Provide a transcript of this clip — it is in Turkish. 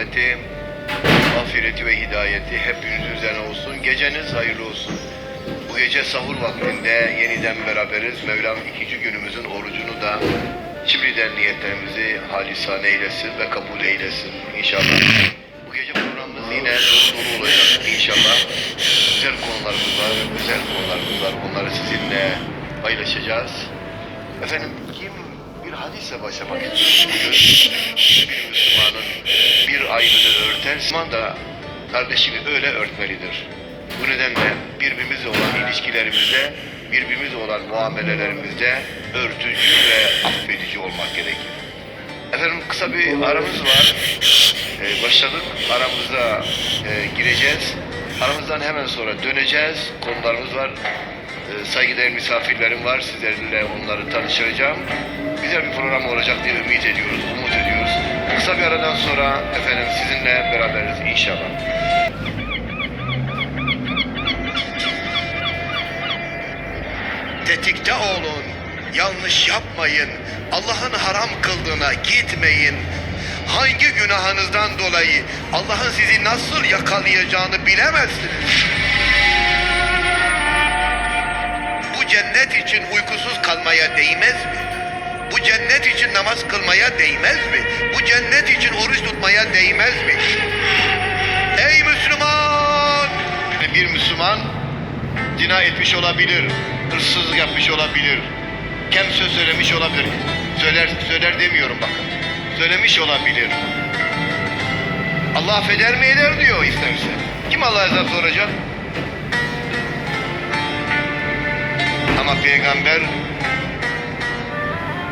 rahmeti, mağfireti ve hidayeti hepinizin üzerine olsun. Geceniz hayırlı olsun. Bu gece sahur vaktinde yeniden beraberiz. Mevlam ikinci günümüzün orucunu da şimdiden niyetlerimizi halisane eylesin ve kabul eylesin inşallah. Bu gece programımız yine dolu dolu olacak inşallah. Güzel konularımız var, güzel konularımız var. Onları sizinle paylaşacağız. Efendim kim bir hadisle başlamak istiyor bugün? Bir Müslümanın bir aybını örter, Müslüman da kardeşini öyle örtmelidir. Bu nedenle birbirimizle olan ilişkilerimizde, birbirimizle olan muamelelerimizde örtücü ve affedici olmak gerekir. Efendim kısa bir aramız var. Ee, başladık. Aramıza e, gireceğiz. Aramızdan hemen sonra döneceğiz. Konularımız var. Ee, saygıdeğer misafirlerim var. Sizlerle onları tanıştıracağım. Güzel bir program olacak diye ümit ediyoruz, umut ediyoruz. Kısa bir aradan sonra efendim sizinle beraberiz inşallah. Tetikte olun. Yanlış yapmayın. Allah'ın haram kıldığına gitmeyin. Hangi günahınızdan dolayı Allah'ın sizi nasıl yakalayacağını bilemezsiniz. Kalmaya değmez mi? Bu cennet için namaz kılmaya değmez mi? Bu cennet için oruç tutmaya değmez mi? Ey Müslüman! Bir Müslüman zina etmiş olabilir, hırsızlık yapmış olabilir, kem söz söylemiş olabilir. Söyler, söyler demiyorum bakın. Söylemiş olabilir. Allah affeder mi eder diyor isterse. Kim Allah'a hesap soracak? Ama peygamber